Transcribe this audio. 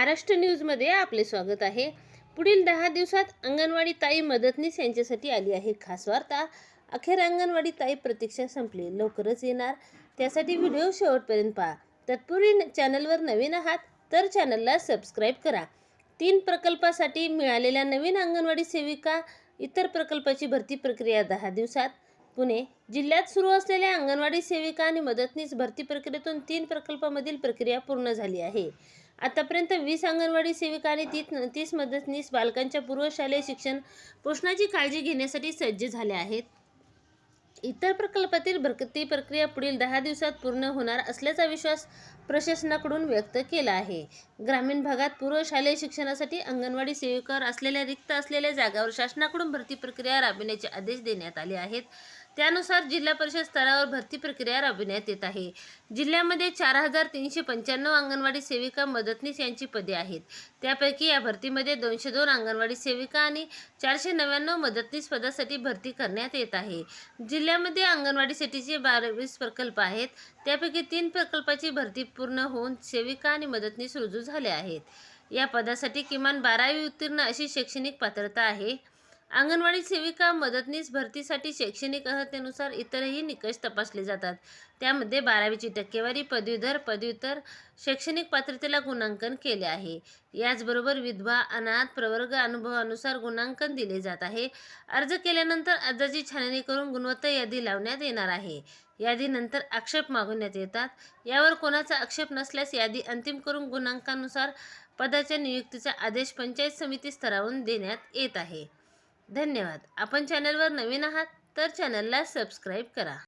महाराष्ट्र न्यूजमध्ये आपले स्वागत आहे. पुढील दहा दिवसात अंगणवाडी ताई मदतनीस यांच्यासाठी आली आहे खास वार्ता. अखेर अंगणवाडी ताई प्रतीक्षा संपली. लवकरच येणार. त्यासाठी व्हिडिओ शेवटपर्यंत पहा. तत्पूर्वी चॅनलवर नवीन आहात तर चॅनलला सबस्क्राईब करा. तीन प्रकल्पासाठी मिळालेल्या नवीन अंगणवाडी सेविका इतर प्रकल्पाची भरती प्रक्रिया दहा दिवसात. पुणे जिल्ह्यात सुरू असलेल्या अंगणवाडी सेविका आणि मदतनीस भरती प्रक्रियेतून तीन प्रकल्पामधील प्रक्रिया पूर्ण झाली आहे. आतापर्यंत वीस अंगणवाडी सेविका आणि तीस तीस मदतनीस बालकांच्या पूर्वशालेय शिक्षण पोषणाची काळजी घेण्यासाठी सज्ज झाल्या आहेत. इतर प्रकल्पातील भरती प्रक्रिया पुढील दहा दिवसात पूर्ण होणार असल्याचा विश्वास प्रशासनाकडून व्यक्त केला आहे. ग्रामीण भागात पूर्वशालेय शिक्षणासाठी अंगणवाडी सेविकावर असलेल्या रिक्त असलेल्या जागावर शासनाकडून भरती प्रक्रिया राबविण्याचे आदेश देण्यात आले आहेत. त्यानुसार जिल्हा परिषद स्तरावर भरती प्रक्रिया राबविण्यात येत आहे. जिल्ह्यामध्ये चार हजार तीनशे पंच्याण्णव अंगणवाडी सेविका मदतनीस यांची पदे आहेत. त्यापैकी या भरतीमध्ये दोनशे दोन अंगणवाडी सेविका आणि चारशे नव्याण्णव मदतनीस पदासाठी भरती करण्यात येत आहे. जिल्ह्यामध्ये अंगणवाडीसाठीचे बावीस प्रकल्प आहेत. त्यापैकी तीन प्रकल्पाची भरती पूर्ण होऊन सेविका आणि मदतनीस रुजू झाले आहेत. या पदासाठी किमान बारावी उत्तीर्ण अशी शैक्षणिक पात्रता आहे. अंगणवाडी सेविका मदतनीस भरतीसाठी शैक्षणिक अर्हतेनुसार इतरही निकष तपासले जातात. त्यामध्ये बारावीची टक्केवारी पदवीधर पदव्युत्तर शैक्षणिक पात्रतेला गुणांकन केले आहे. याचबरोबर विधवा अनाथ प्रवर्ग अनुभवानुसार गुणांकन दिले जात आहे. अर्ज केल्यानंतर अर्जाची छाननी करून गुणवत्ता यादी लावण्यात येणार आहे. यादीनंतर आक्षेप मागवण्यात येतात. यावर कोणाचा आक्षेप नसल्यास यादी अंतिम करून गुणांकानुसार पदाच्या नियुक्तीचा आदेश पंचायत समिती स्तरावरून देण्यात येत आहे. धन्यवाद. आपण चॅनलवर नवीन आहात तर चॅनलला सबस्क्राईब करा.